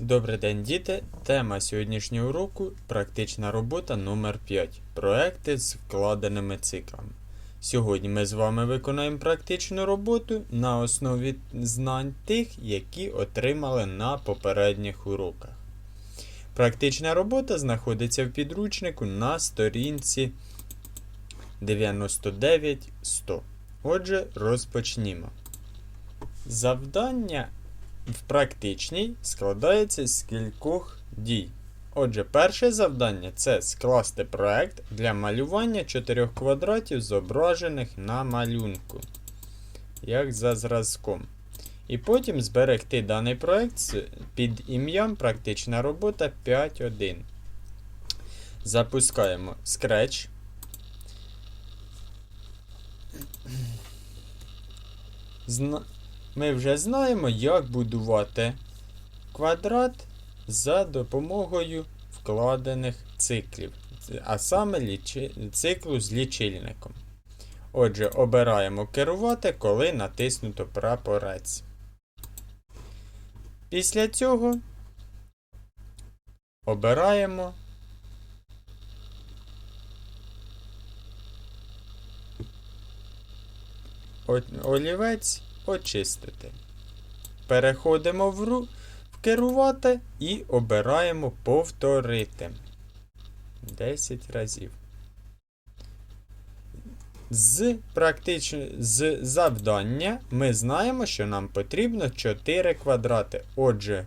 Добрий день, діти! Тема сьогоднішнього уроку практична робота номер 5 Проекти з вкладеними циклами. Сьогодні ми з вами виконаємо практичну роботу на основі знань тих, які отримали на попередніх уроках. Практична робота знаходиться в підручнику на сторінці 99-100. Отже, розпочнімо. Завдання в практичній складається з кількох дій. Отже, перше завдання це скласти проект для малювання чотирьох квадратів, зображених на малюнку, як за зразком. І потім зберегти даний проект під ім'ям Практична робота 5.1. Запускаємо Scratch. Зна... Ми вже знаємо, як будувати квадрат за допомогою вкладених циклів, а саме циклу з лічильником. Отже, обираємо керувати, коли натиснуто прапорець. Після цього обираємо олівець очистити. Переходимо в, ру... в керувати і обираємо повторити 10 разів. З практично... з завдання ми знаємо, що нам потрібно 4 квадрати. Отже,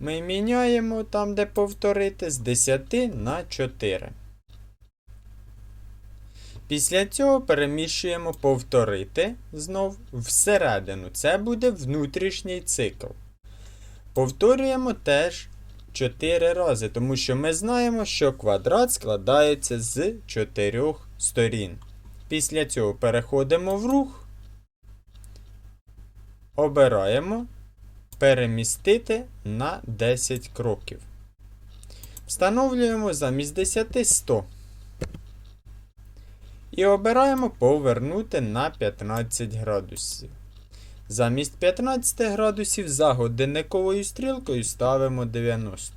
ми міняємо там, де повторити, з 10 на 4. Після цього переміщуємо повторити знов всередину. Це буде внутрішній цикл. Повторюємо теж 4 рази, тому що ми знаємо, що квадрат складається з 4 сторін. Після цього переходимо в рух, обираємо перемістити на 10 кроків. Встановлюємо замість 10 100. І обираємо повернути на 15 градусів. Замість 15 градусів за годинниковою стрілкою ставимо 90.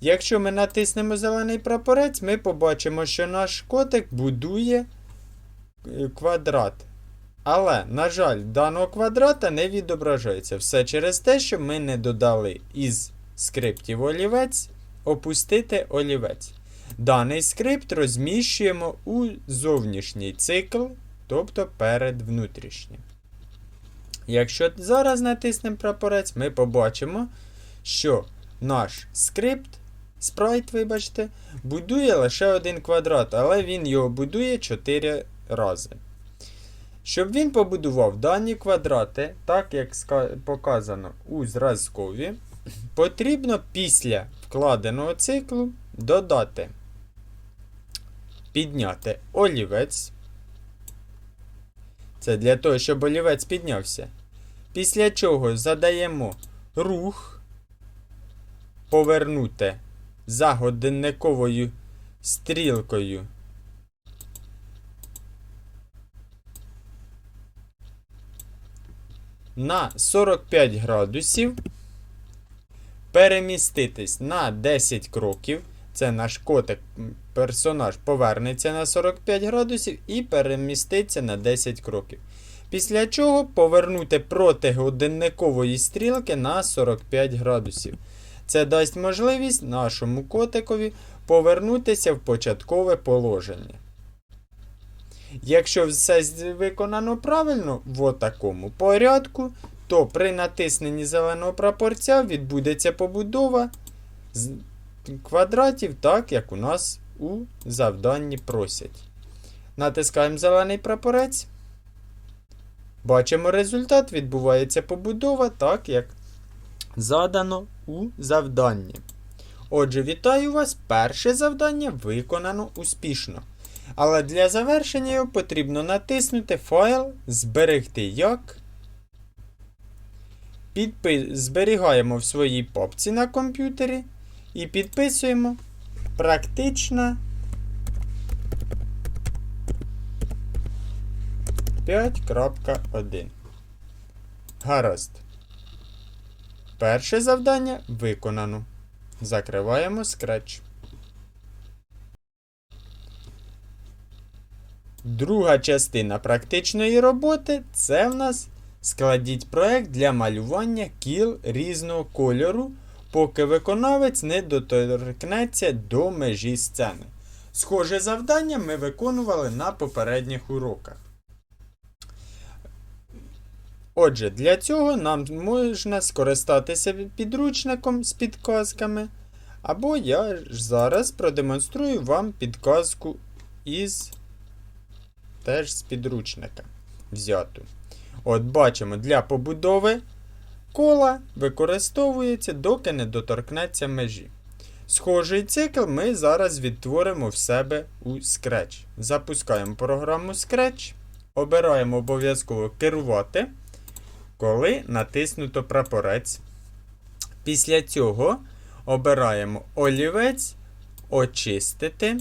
Якщо ми натиснемо зелений прапорець, ми побачимо, що наш котик будує е, квадрат. Але, на жаль, даного квадрата не відображається. Все через те, що ми не додали із скриптів олівець опустити олівець. Даний скрипт розміщуємо у зовнішній цикл, тобто перед внутрішнім. Якщо зараз натиснемо прапорець, ми побачимо, що наш скрипт, спрайт, вибачте, будує лише один квадрат, але він його будує 4 рази. Щоб він побудував дані квадрати, так як показано у зразкові, потрібно після вкладеного циклу додати, підняти олівець. Це для того, щоб олівець піднявся. Після чого задаємо рух, повернути за годинниковою стрілкою. На 45 градусів переміститись на 10 кроків. Це наш котик, персонаж повернеться на 45 градусів і переміститься на 10 кроків. Після чого повернути проти годинникової стрілки на 45 градусів. Це дасть можливість нашому котикові повернутися в початкове положення. Якщо все виконано правильно в такому порядку, то при натисненні зеленого прапорця відбудеться побудова квадратів, так як у нас у завданні просять. Натискаємо зелений прапорець. Бачимо результат, відбувається побудова, так як задано у завданні. Отже, вітаю вас! Перше завдання виконано успішно. Але для завершення його потрібно натиснути файл Зберегти як. Підпи... Зберігаємо в своїй папці на комп'ютері і підписуємо практична 5.1. Гаразд. Перше завдання виконано. Закриваємо скретч. Друга частина практичної роботи це в нас складіть проект для малювання кіл різного кольору, поки виконавець не доторкнеться до межі сцени. Схоже завдання ми виконували на попередніх уроках. Отже, для цього нам можна скористатися підручником з підказками. Або я ж зараз продемонструю вам підказку із теж з підручника взяту. От бачимо, для побудови кола використовується, доки не доторкнеться межі. Схожий цикл ми зараз відтворимо в себе у Scratch. Запускаємо програму Scratch, обираємо обов'язково керувати, коли натиснуто прапорець. Після цього обираємо олівець, очистити.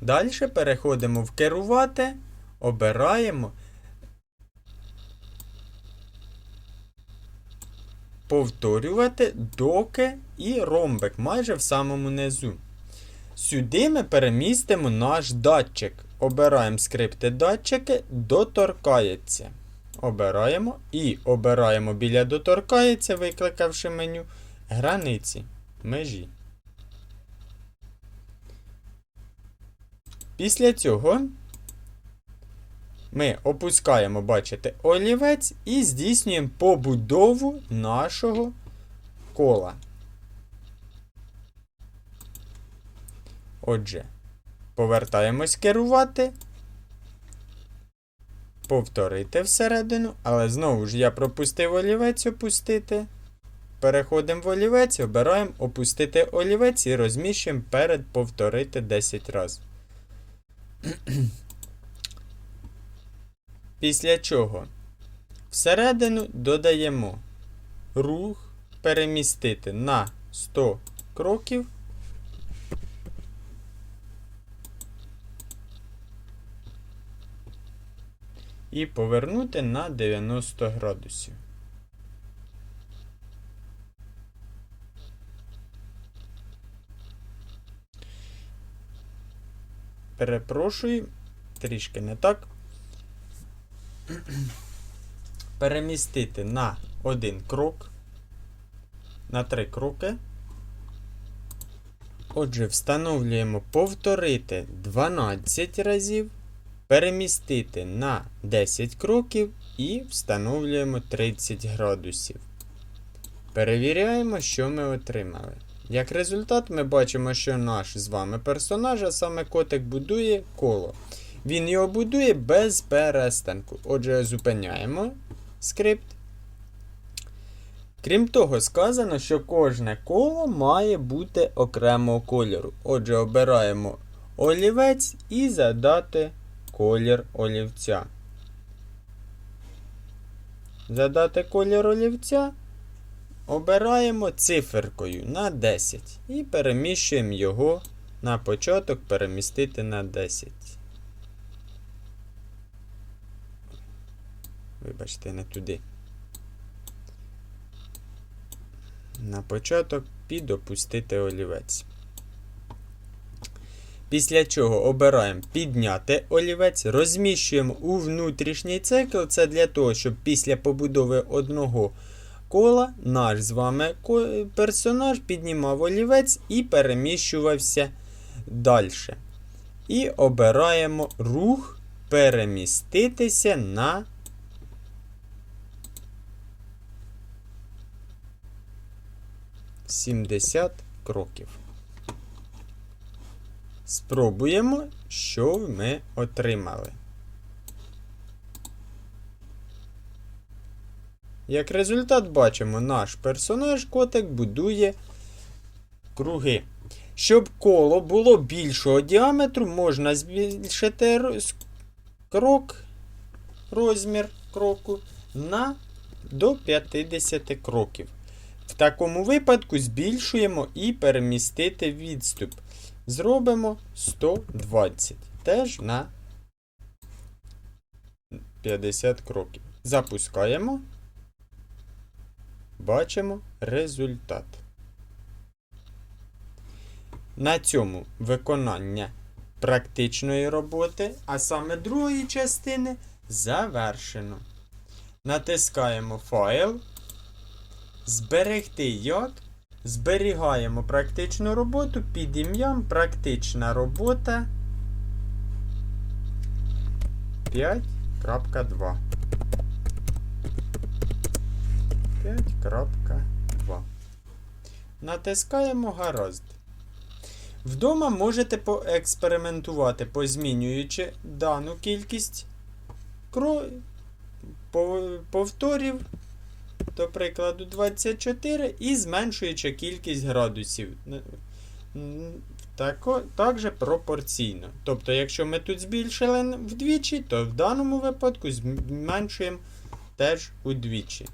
Далі переходимо в керувати, обираємо повторювати доки і ромбик майже в самому низу. Сюди ми перемістимо наш датчик. Обираємо скрипти датчики, доторкається. Обираємо і обираємо біля доторкається, викликавши меню границі межі. Після цього ми опускаємо, бачите, олівець і здійснюємо побудову нашого кола. Отже, повертаємось керувати. Повторити всередину, але знову ж я пропустив олівець опустити. Переходимо в олівець, обираємо опустити олівець і розміщуємо перед повторити 10 разів. Після чого всередину додаємо рух перемістити на 100 кроків. І повернути на 90 градусів. Перепрошую, трішки не так. Перемістити на один крок, на три кроки. Отже, встановлюємо повторити 12 разів, перемістити на 10 кроків і встановлюємо 30 градусів. Перевіряємо, що ми отримали. Як результат, ми бачимо, що наш з вами персонаж, а саме котик будує коло. Він його будує без перестанку. Отже, зупиняємо скрипт. Крім того, сказано, що кожне коло має бути окремого кольору. Отже, обираємо олівець і задати колір олівця. Задати колір олівця. Обираємо циферкою на 10 і переміщуємо його на початок перемістити на 10. Вибачте, не туди. На початок підопустити олівець. Після чого обираємо підняти олівець, розміщуємо у внутрішній цикл. Це для того, щоб після побудови одного кола наш з вами персонаж піднімав олівець і переміщувався далі. І обираємо рух переміститися на сімдесят кроків. Спробуємо, що ми отримали. Як результат, бачимо, наш персонаж котик будує круги. Щоб коло було більшого діаметру, можна збільшити крок, розмір кроку на до 50 кроків. В такому випадку збільшуємо і перемістити відступ. Зробимо 120. Теж на 50 кроків. Запускаємо. Бачимо результат. На цьому виконання практичної роботи, а саме другої частини, завершено. Натискаємо файл. Зберегти як. Зберігаємо практичну роботу під ім'ям Практична робота 5.2. 5.2. Натискаємо гаразд. Вдома можете поекспериментувати, позмінюючи дану кількість повторів, до прикладу, 24, і зменшуючи кількість градусів. Тако, також пропорційно. Тобто, якщо ми тут збільшили вдвічі, то в даному випадку зменшуємо теж удвічі.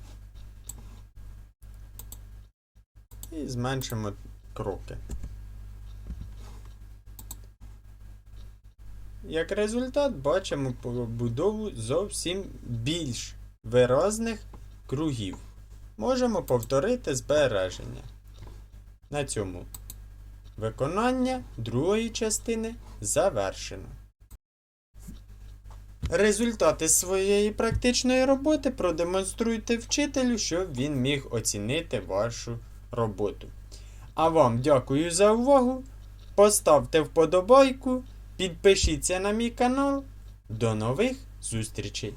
І зменшимо кроки. Як результат, бачимо побудову зовсім більш виразних кругів. Можемо повторити збереження. На цьому виконання другої частини завершено. Результати своєї практичної роботи продемонструйте вчителю, щоб він міг оцінити вашу роботу. А вам дякую за увагу. Поставте вподобайку, підпишіться на мій канал. До нових зустрічей!